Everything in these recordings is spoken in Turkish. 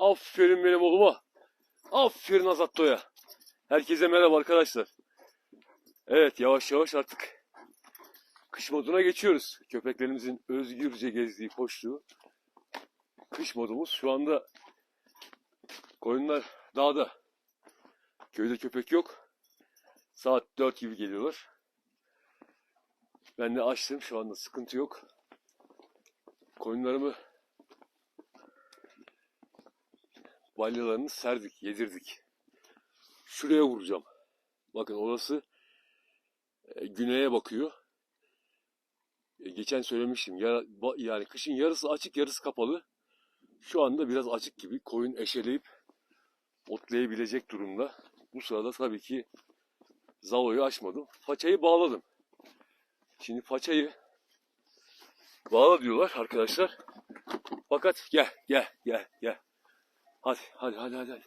Aferin benim oğluma. Aferin Azatto'ya. Herkese merhaba arkadaşlar. Evet yavaş yavaş artık kış moduna geçiyoruz. Köpeklerimizin özgürce gezdiği, koştuğu kış modumuz. Şu anda koyunlar dağda. Köyde köpek yok. Saat 4 gibi geliyorlar. Ben de açtım. Şu anda sıkıntı yok. Koyunlarımı balyalarını serdik, yedirdik. Şuraya vuracağım. Bakın orası e, güneye bakıyor. E, geçen söylemiştim. Ya, ba- yani kışın yarısı açık, yarısı kapalı. Şu anda biraz açık gibi. Koyun eşeleyip otlayabilecek durumda. Bu sırada tabii ki Zalo'yu açmadım. Façayı bağladım. Şimdi façayı bağla diyorlar arkadaşlar. Fakat gel, gel, gel, gel. Hadi, hadi, hadi, hadi. hadi.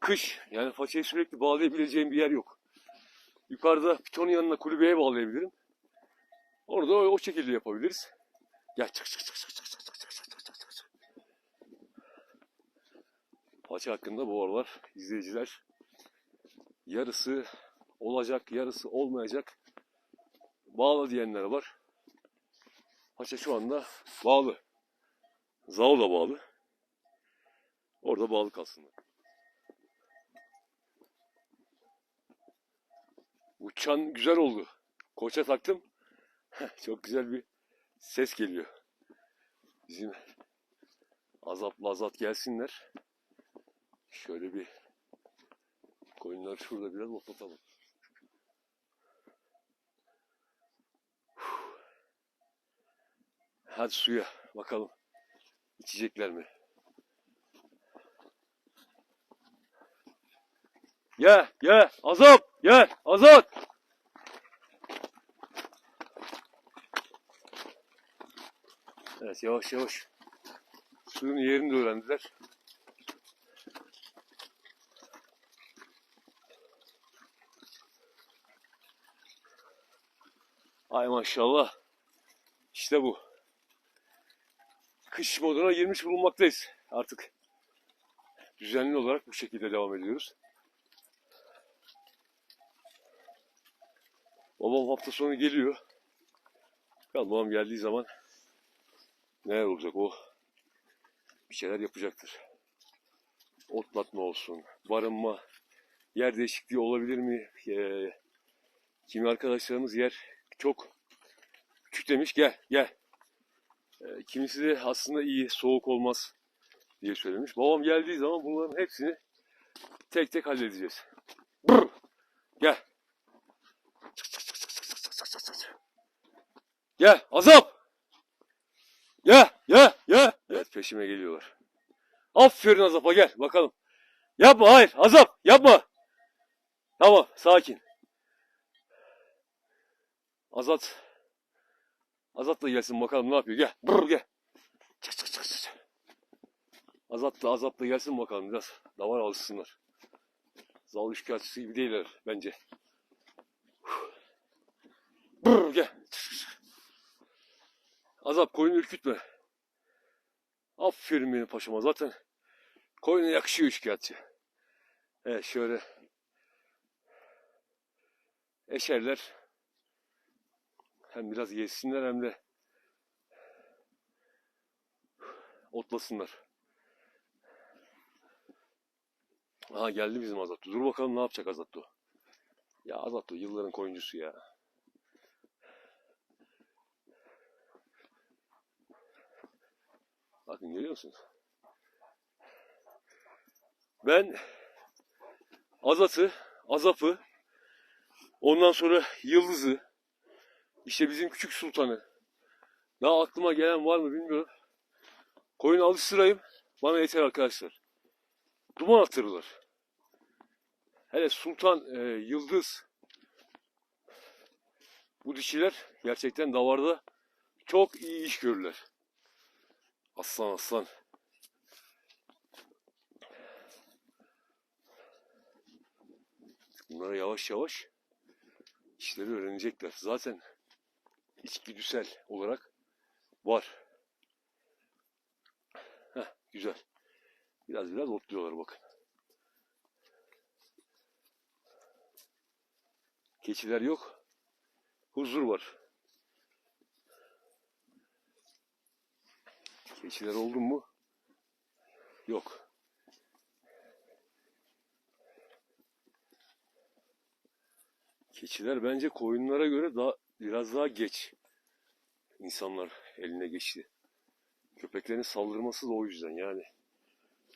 Kış, yani façayı sürekli bağlayabileceğim bir yer yok. Yukarıda pitonun yanına kulübeye bağlayabilirim. Orada o, o şekilde yapabiliriz. Gel çık çık çık çık çık çık çık çık çık çık çık. Faça hakkında bu aralar izleyiciler yarısı olacak, yarısı olmayacak bağla diyenler var. Paça şu anda bağlı. Zao da bağlı. Orada bağlı kalsınlar. Uçan güzel oldu. Koça taktım. Çok güzel bir ses geliyor. Bizim azap mazat gelsinler. Şöyle bir koyunları şurada biraz otlatalım. Hadi suya bakalım. İçecekler mi? Gel, gel. Azap, gel. Azat. Evet, yavaş yavaş. Suyun yerini de öğrendiler. Ay maşallah. İşte bu kış moduna girmiş bulunmaktayız artık. Düzenli olarak bu şekilde devam ediyoruz. Babam hafta sonu geliyor. Bakalım babam geldiği zaman neler olacak o bir şeyler yapacaktır. Otlatma olsun, barınma, yer değişikliği olabilir mi? Ee, kimi arkadaşlarımız yer çok küçük demiş. Gel, gel. E, kimisi de aslında iyi, soğuk olmaz diye söylemiş. Babam geldiği zaman bunların hepsini tek tek halledeceğiz. Brr. Gel. Gel azap. Gel gel gel. Evet peşime geliyorlar. Aferin azapa gel bakalım. Yapma hayır azap yapma. Tamam sakin. Azat Azat da gelsin bakalım ne yapıyor. Gel. Brr, gel. Çık çık çık çık. Azat da Azat da gelsin bakalım biraz. Davar alışsınlar. Zal şikayetçisi gibi değiller bence. Brr, gel. Çık, çık. Azap koyunu ürkütme. Aferin benim paşama zaten. Koyuna yakışıyor şikayetçi. Evet şöyle. Eşerler. Hem biraz yesinler hem de otlasınlar. Aha geldi bizim Azatto. Dur bakalım ne yapacak Azatto. Ya Azatto yılların koyuncusu ya. Bakın görüyor musunuz? Ben Azat'ı, Azap'ı, ondan sonra Yıldız'ı, işte bizim küçük sultanı. Daha aklıma gelen var mı bilmiyorum. Koyun alıştırayım. Bana yeter arkadaşlar. Duman attırırlar. Hele sultan, e, yıldız. Bu dişiler gerçekten davarda çok iyi iş görürler. Aslan aslan. Bunlara yavaş yavaş işleri öğrenecekler. Zaten içgüdüsel olarak var. Heh, güzel. Biraz biraz otluyorlar bakın. Keçiler yok. Huzur var. Keçiler oldu mu? Yok. Keçiler bence koyunlara göre daha biraz daha geç insanlar eline geçti. Köpeklerin saldırması da o yüzden yani.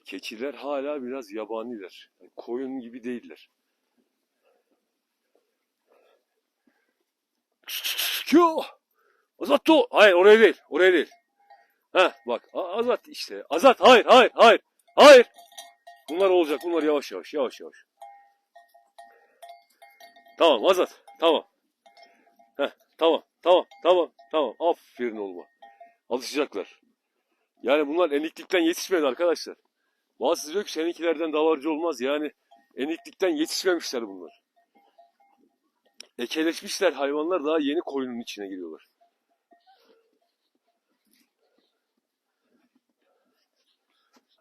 Keçiler hala biraz yabaniler. Yani koyun gibi değiller. Yo! Azat o. Hayır oraya değil. Oraya değil. Ha bak Azat işte. Azat hayır hayır hayır. Hayır. Bunlar olacak. Bunlar yavaş yavaş yavaş yavaş. Tamam Azat. Tamam. Heh, tamam tamam tamam tamam. Aferin olma. Alışacaklar. Yani bunlar eniklikten yetişmedi arkadaşlar. Bazısı diyor ki seninkilerden davarcı olmaz. Yani eniklikten yetişmemişler bunlar. Ekeleşmişler hayvanlar daha yeni koyunun içine giriyorlar.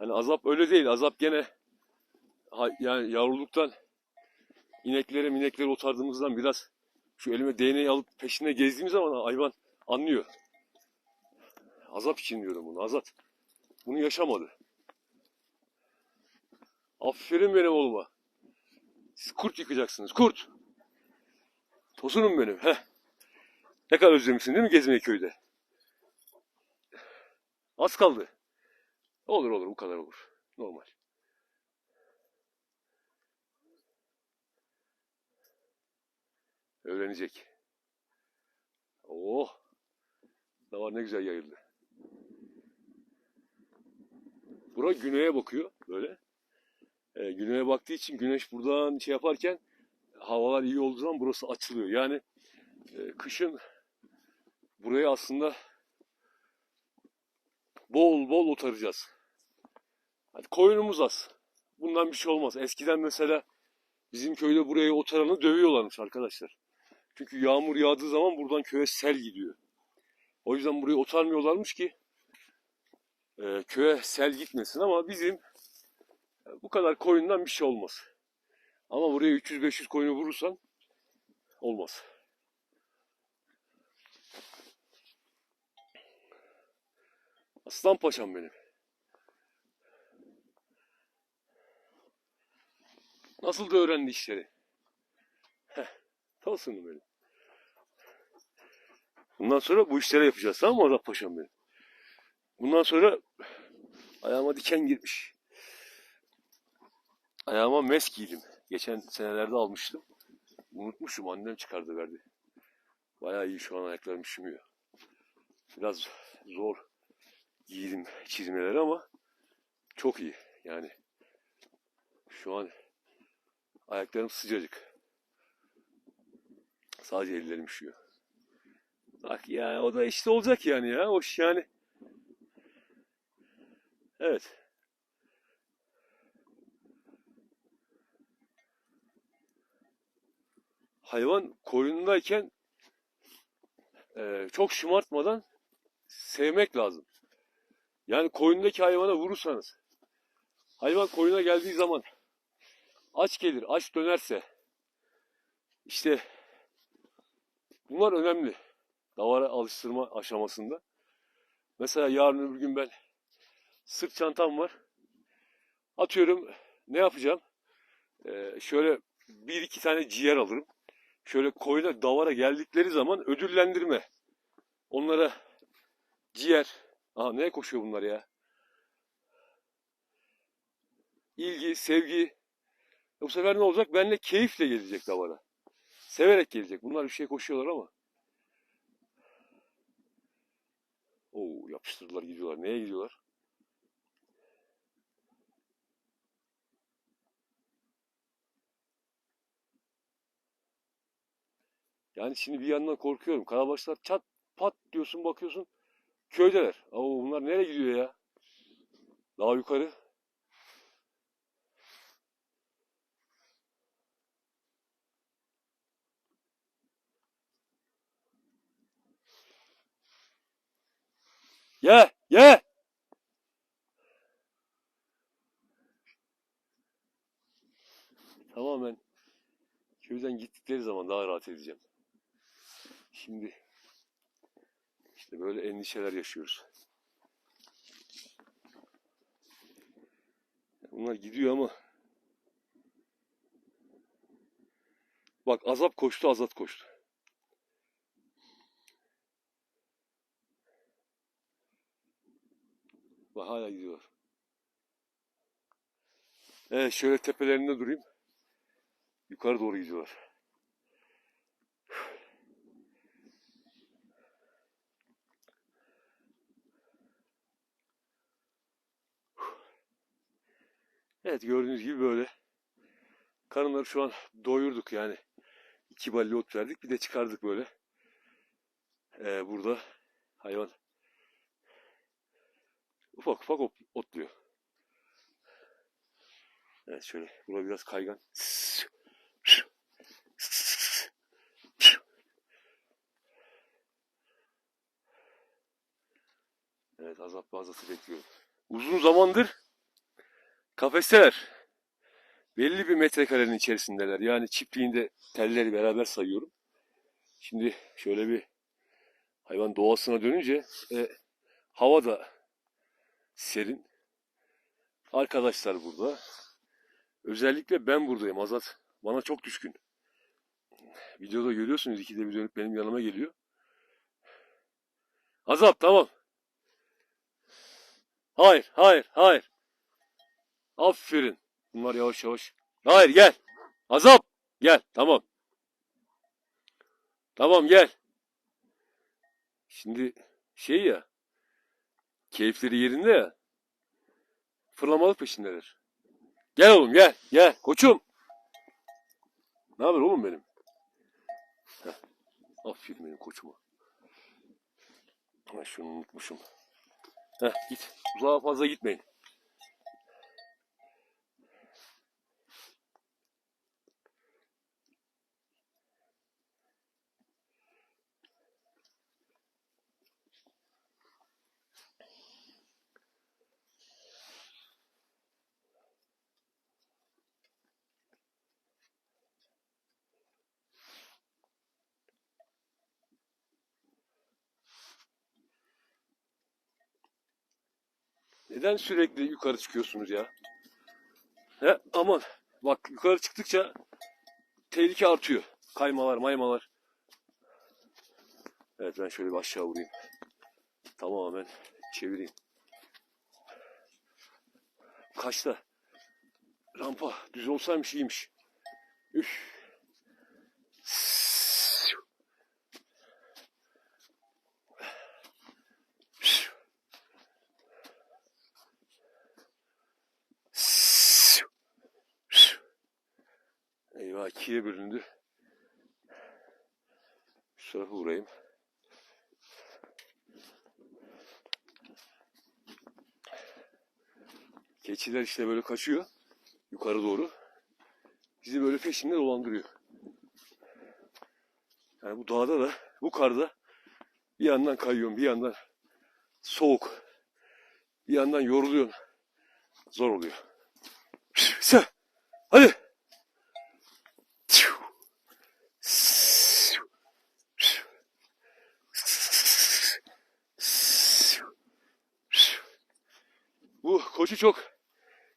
Hani azap öyle değil. Azap gene yani yavruluktan ineklere mineklere otardığımızdan biraz şu elime değneği alıp peşinde gezdiğim zaman hayvan anlıyor. Azap için diyorum bunu. Azat. Bunu yaşamadı. Aferin benim oğluma. Siz kurt yıkacaksınız. Kurt. Tosunum benim. Heh. Ne kadar özlemişsin değil mi gezmeyi köyde? Az kaldı. Olur olur bu kadar olur. Normal. Öğrenecek. Oh. Davar ne güzel yayıldı. Bura güneye bakıyor böyle. Ee, güneye baktığı için güneş buradan şey yaparken havalar iyi olduğu zaman burası açılıyor. Yani e, kışın burayı aslında bol bol otaracağız. Hadi koyunumuz az. Bundan bir şey olmaz. Eskiden mesela bizim köyde buraya otaranı dövüyorlarmış arkadaşlar. Çünkü yağmur yağdığı zaman buradan köye sel gidiyor. O yüzden burayı otarmıyorlarmış ki e, köye sel gitmesin ama bizim e, bu kadar koyundan bir şey olmaz. Ama buraya 300-500 koyunu vurursan olmaz. Aslan paşam benim. Nasıl da öğrendi işleri. Heh, Tosunum benim. Bundan sonra bu işleri yapacağız tamam mı Azat Paşam benim? Bundan sonra ayağıma diken girmiş. Ayağıma mes giydim. Geçen senelerde almıştım. Unutmuşum annem çıkardı verdi. Bayağı iyi şu an ayaklarım üşümüyor. Biraz zor giydim çizmeleri ama çok iyi yani. Şu an ayaklarım sıcacık. Sadece ellerim üşüyor. Bak ya o da işte olacak yani ya. Hoş yani. Evet. Hayvan koyunundayken e, çok şımartmadan sevmek lazım. Yani koyundaki hayvana vurursanız hayvan koyuna geldiği zaman aç gelir, aç dönerse işte bunlar önemli. Davara alıştırma aşamasında. Mesela yarın öbür gün ben sırt çantam var. Atıyorum ne yapacağım? Ee, şöyle bir iki tane ciğer alırım. Şöyle koyuna davara geldikleri zaman ödüllendirme. Onlara ciğer. Aha neye koşuyor bunlar ya? İlgi, sevgi. Bu sefer ne olacak? Benimle keyifle gelecek davara. Severek gelecek. Bunlar bir şey koşuyorlar ama. Oo yapıştırdılar gidiyorlar. Neye gidiyorlar? Yani şimdi bir yandan korkuyorum. Karabaşlar çat pat diyorsun bakıyorsun köydeler. Oo bunlar nereye gidiyor ya? Daha yukarı. Ye, ye. Tamamen köyden gittikleri zaman daha rahat edeceğim. Şimdi işte böyle endişeler yaşıyoruz. Bunlar gidiyor ama bak azap koştu azat koştu. Bak hala gidiyorlar. Evet şöyle tepelerinde durayım. Yukarı doğru gidiyorlar. Evet gördüğünüz gibi böyle. Karınları şu an doyurduk yani. İki balli ot verdik bir de çıkardık böyle. Ee, burada hayvan ufak ufak ot- otluyor. Evet şöyle bura biraz kaygan. Evet azap bazası bekliyorum. Uzun zamandır kafesteler. Belli bir metrekarenin içerisindeler. Yani çiftliğinde telleri beraber sayıyorum. Şimdi şöyle bir hayvan doğasına dönünce e, hava da serin. Arkadaşlar burada. Özellikle ben buradayım Azat. Bana çok düşkün. Videoda görüyorsunuz ikide bir dönüp benim yanıma geliyor. Azat tamam. Hayır, hayır, hayır. Aferin. Bunlar yavaş yavaş. Hayır gel. Azap. Gel. Tamam. Tamam gel. Şimdi şey ya. Keyifleri yerinde ya. Fırlamalık peşindeler. Gel oğlum gel. Gel. Koçum. Ne haber oğlum benim? Heh. Aferin benim koçuma. Ben şunu unutmuşum. Heh, git. Uzağa fazla gitmeyin. Neden sürekli yukarı çıkıyorsunuz ya? He, aman bak yukarı çıktıkça tehlike artıyor. Kaymalar, maymalar. Evet ben şöyle bir aşağı vurayım. Tamamen çevireyim. Kaçta? Rampa düz olsaymış iyiymiş. Üf. Eyvah ikiye bölündü. Şu tarafa vurayım. Keçiler işte böyle kaçıyor. Yukarı doğru. Bizi böyle peşinde dolandırıyor. Yani bu dağda da, bu karda bir yandan kayıyorsun, bir yandan soğuk. Bir yandan yoruluyorsun. Zor oluyor. Sen, hadi. Koçu çok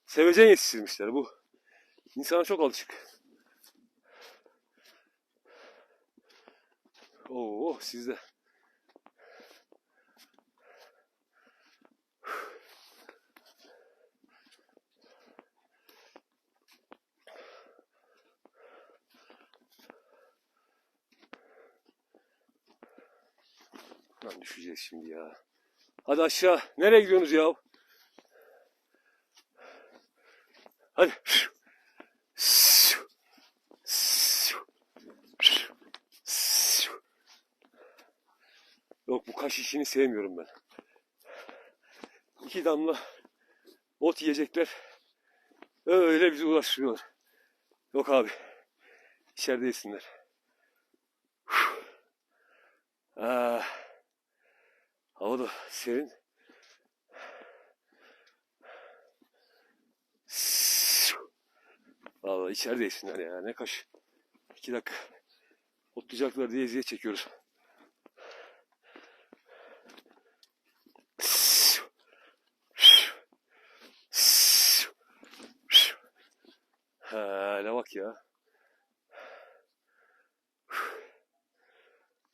sevecen yetiştirmişler. Bu insana çok alışık. Oo sizde. Lan düşeceğiz şimdi ya. Hadi aşağı. Nereye gidiyorsunuz ya? Hadi. Yok bu kaş işini sevmiyorum ben. İki damla ot yiyecekler. Öyle bizi uğraştırıyorlar. Yok abi. İçeride yesinler. Ah. Hava da serin. Vallahi içeride yesinler ya. Ne kaş. İki dakika. Otlayacaklar diye eziyet çekiyoruz. Hele bak ya.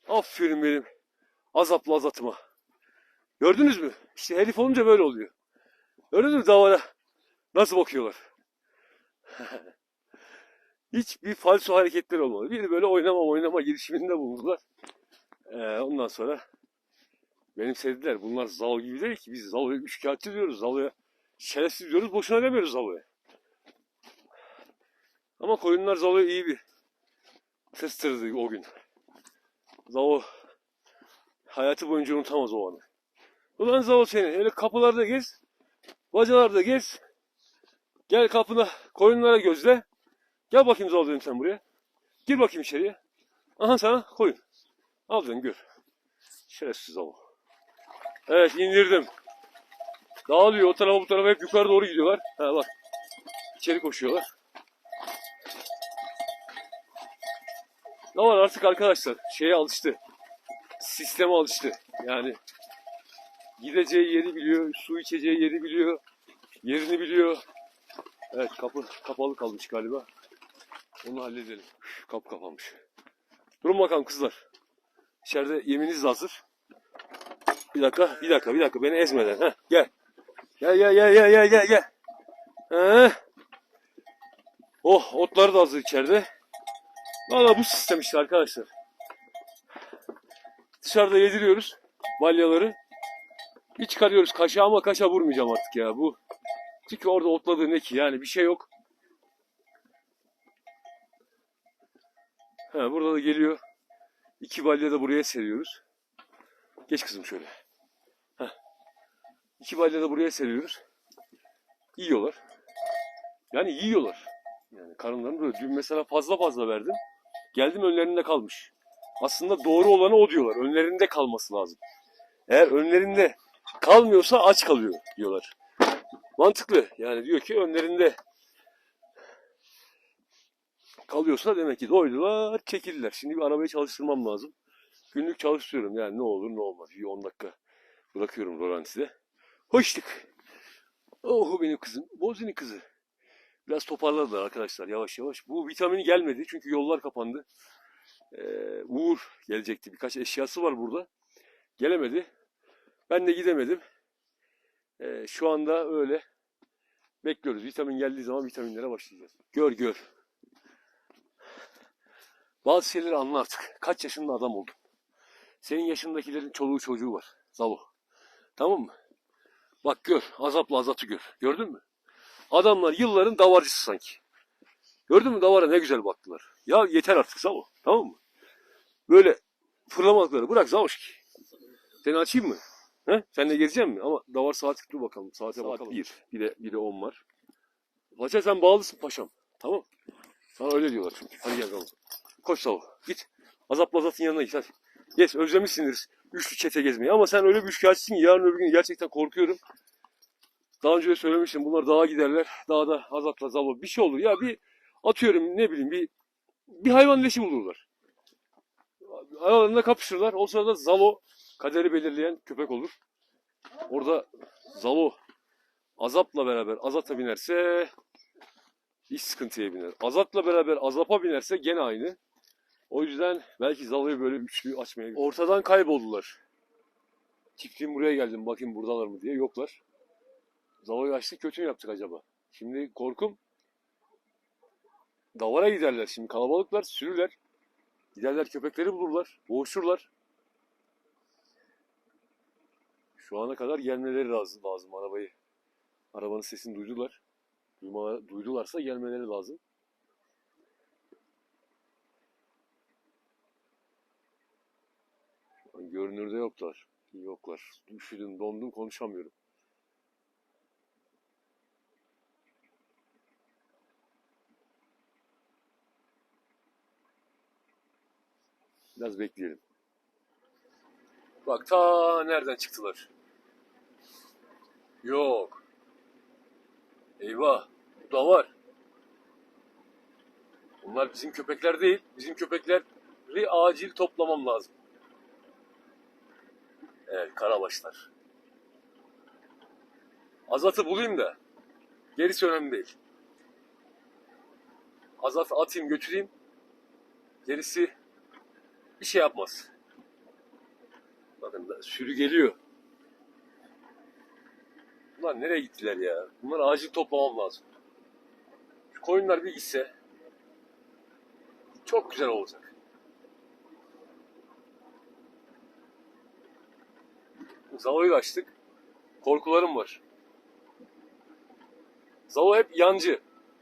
Aferin benim azaplı azatıma. Gördünüz mü? İşte herif olunca böyle oluyor. Gördünüz mü davana? Nasıl bakıyorlar? Hiçbir falso hareketler olmadı. Bir böyle oynama oynama girişiminde bulundular. Ee, ondan sonra benim sevdiler. Bunlar Zalo gibi değil ki. Biz Zalo'ya üçkağıtçı diyoruz. Zalo'ya şerefsiz diyoruz. Boşuna demiyoruz Zalo'ya. Ama koyunlar Zalo'ya iyi bir tırstırdı o gün. Zalo hayatı boyunca unutamaz o anı. Ulan Zalo senin. Öyle kapılarda gez. Bacalarda gez. Gel kapına koyunlara gözle. Gel bakayım dedim sen buraya. Gir bakayım içeriye. Aha sana koyun. Al dedim gör. Şerefsiz Zalo. Evet indirdim. Dağılıyor o tarafa bu tarafa hep yukarı doğru gidiyorlar. Ha bak. İçeri koşuyorlar. Ne var artık arkadaşlar şeye alıştı. Sisteme alıştı. Yani gideceği yeri biliyor, su içeceği yeri biliyor, yerini biliyor. Evet kapı kapalı kalmış galiba. Onu halledelim. Üf, Kapı kapanmış. Durun bakalım kızlar. İçeride yeminiz hazır. Bir dakika, bir dakika, bir dakika. Beni ezmeden. Heh, gel. Gel, gel, gel, gel, gel, gel, gel. Oh, otları da hazır içeride. Valla bu sistem işte arkadaşlar. Dışarıda yediriyoruz balyaları. Bir çıkarıyoruz kaşa ama kaşa vurmayacağım artık ya. Bu çünkü orada otladığı ne ki yani bir şey yok. Ha, burada da geliyor. İki balya da buraya seriyoruz. Geç kızım şöyle. Heh. İki balya da buraya seriyoruz. Yiyorlar. Yani yiyorlar. Yani karınlarını böyle dün mesela fazla fazla verdim. Geldim önlerinde kalmış. Aslında doğru olanı o diyorlar. Önlerinde kalması lazım. Eğer önlerinde kalmıyorsa aç kalıyor diyorlar. Mantıklı. Yani diyor ki önlerinde kalıyorsa demek ki doydular, çekildiler. Şimdi bir arabayı çalıştırmam lazım. Günlük çalıştırıyorum yani ne olur ne olmaz. Bir 10 dakika bırakıyorum rolantide. Hoştuk. Oh benim kızım. Bozini kızı. Biraz toparladılar arkadaşlar yavaş yavaş. Bu vitamini gelmedi çünkü yollar kapandı. Ee, Uğur gelecekti. Birkaç eşyası var burada. Gelemedi. Ben de gidemedim. Ee, şu anda öyle bekliyoruz. Vitamin geldiği zaman vitaminlere başlayacağız. Gör gör. Bazı şeyleri anla artık. Kaç yaşında adam oldun. Senin yaşındakilerin çoluğu çocuğu var. Zalo. Tamam mı? Bak gör. Azapla azatı gör. Gördün mü? Adamlar yılların davarcısı sanki. Gördün mü davara ne güzel baktılar. Ya yeter artık Zalo. Tamam mı? Böyle fırlamalıkları bırak Zavoşki. Seni açayım mı? He? Sen de gezecek mi? Ama davar saati dur bakalım. Saate Saat bakalım. bir. Bir. De, bir de on var. Paşa sen bağlısın paşam. Tamam. Sana öyle diyorlar çünkü. Hadi gel Zalo. Koş Zalo. Git. Azapla azatın yanına git hadi. Geç özlemişsindir üçlü çete gezmeyi. Ama sen öyle bir şikayetçisin ki yarın öbür gün gerçekten korkuyorum. Daha önce de söylemiştim. Bunlar dağa giderler. Dağda azatla zalo bir şey olur. Ya bir atıyorum ne bileyim bir bir hayvan leşi bulurlar. Aralarında kapışırlar. O sırada Zalo kaderi belirleyen köpek olur. Orada Zalo Azap'la beraber Azat'a binerse iş sıkıntıya biner. Azat'la beraber Azap'a binerse gene aynı. O yüzden belki Zalo'yu böyle üçlü açmaya Ortadan kayboldular. Çiftliğim buraya geldim bakayım buradalar mı diye. Yoklar. Zalo'yu açtık kötü mü yaptık acaba? Şimdi korkum davara giderler. Şimdi kalabalıklar sürüler. Giderler köpekleri bulurlar. Boğuşurlar. Şu ana kadar gelmeleri lazım, lazım arabayı. Arabanın sesini duydular. Duyma, duydularsa gelmeleri lazım. Şu an Görünürde yoklar. Yoklar. Üşüdüm, dondum, konuşamıyorum. Biraz bekleyelim. Bak ta nereden çıktılar? Yok. Eyvah. Bu da var. Bunlar bizim köpekler değil. Bizim köpekleri acil toplamam lazım. Evet karabaşlar. Azat'ı bulayım da gerisi önemli değil. Azat'ı atayım götüreyim. Gerisi bir şey yapmaz. Bakın sürü geliyor. Bunlar nereye gittiler ya? Bunları acil toplamam lazım. Şu koyunlar bir gitse çok güzel olacak. Zalo'yu açtık. Korkularım var. Zalo hep yancı.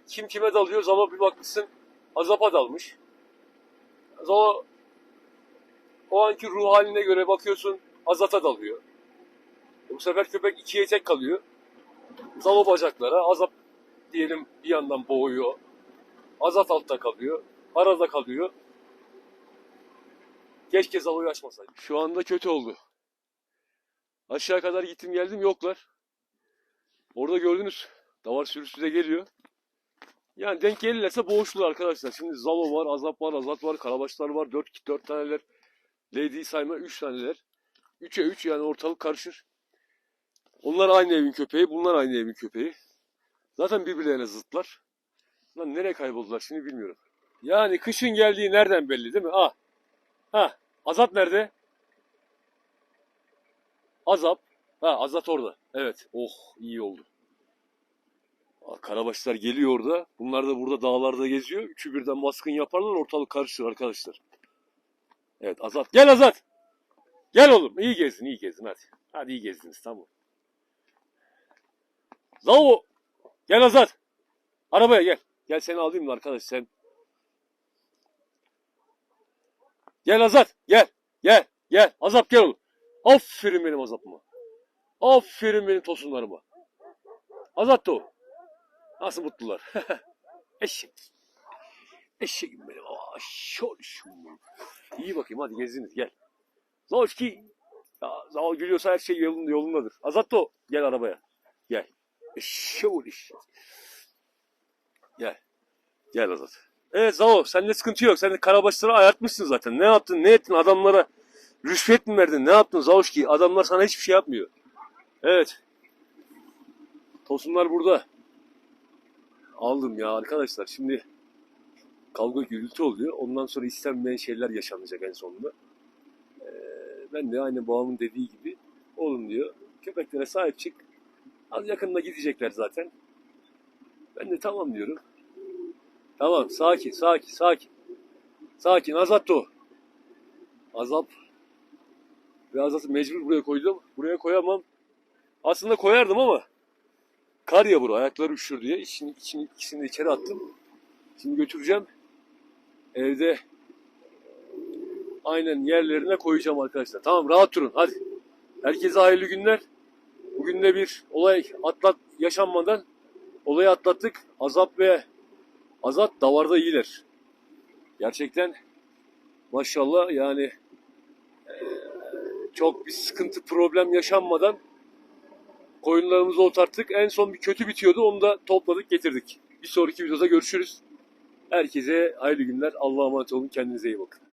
Kim kime dalıyor? Zalo bir bakmışsın azapa dalmış. Zalo o anki ruh haline göre bakıyorsun azata dalıyor. Bu sefer köpek ikiye tek kalıyor. Zalo bacaklara azap diyelim bir yandan boğuyor. Azat altta kalıyor. Arada kalıyor. Keşke Zalo'yu açmasaydım. Şu anda kötü oldu. Aşağı kadar gittim geldim yoklar. Orada gördünüz. Davar sürüsü de geliyor. Yani denk gelirlerse boğuştular arkadaşlar. Şimdi Zalo var, Azap var, Azat var, Karabaşlar var. 4 4 taneler. Lady sayma 3 taneler. 3'e 3 yani ortalık karışır. Onlar aynı evin köpeği, bunlar aynı evin köpeği. Zaten birbirlerine zıtlar. Lan nereye kayboldular şimdi bilmiyorum. Yani kışın geldiği nereden belli değil mi? Ah. Ha, Azat nerede? Azap. Ha, Azat orada. Evet. Oh, iyi oldu. Karabaşlar geliyor orada. Bunlar da burada dağlarda geziyor. Üçü birden baskın yaparlar ortalık karışır arkadaşlar. Evet Azat. Gel Azat. Gel oğlum. İyi gezdin iyi gezdin hadi. Hadi iyi gezdiniz tamam. Zavo. Gel Azat. Arabaya gel. Gel seni alayım da arkadaş sen. Gel Azat. Gel. Gel. Gel. Azap gel oğlum. Aferin benim Azap'ıma. Aferin benim tosunlarıma. Azat da o. Nasıl mutlular. Eşek. Eşeğim benim. Aa, şol şol. İyi bakayım hadi gezdiniz gel. Zoşki. Ya, Zaval gülüyorsa her şey yolunda, yolundadır. Azat da o. Gel arabaya. Gel. Şol iş. Gel. Gel Azat. Evet Zavo sende sıkıntı yok. Sen karabaşları ayartmışsın zaten. Ne yaptın ne ettin adamlara rüşvet mi verdin ne yaptın Zavoşki? Adamlar sana hiçbir şey yapmıyor. Evet. Tosunlar burada. Aldım ya arkadaşlar. Şimdi kavga gürültü oluyor. Ondan sonra istenmeyen şeyler yaşanacak en sonunda. Ee, ben de aynı babamın dediği gibi oğlum diyor. Köpeklere sahip çık. Az yakında gidecekler zaten. Ben de tamam diyorum. Tamam sakin sakin sakin. Sakin Azat da o. Azap. Ve Azat'ı mecbur buraya koydum. Buraya koyamam. Aslında koyardım ama kar ya bura ayakları üşür diye içini, içini, ikisini de içeri attım. Şimdi götüreceğim. Evde aynen yerlerine koyacağım arkadaşlar. Tamam rahat durun hadi. Herkese hayırlı günler. Bugün de bir olay atlat yaşanmadan olayı atlattık. Azap ve Azat davarda iyiler. Gerçekten maşallah yani çok bir sıkıntı problem yaşanmadan koyunlarımızı otarttık. En son bir kötü bitiyordu onu da topladık getirdik. Bir sonraki videoda görüşürüz. Herkese hayırlı günler. Allah'a emanet olun. Kendinize iyi bakın.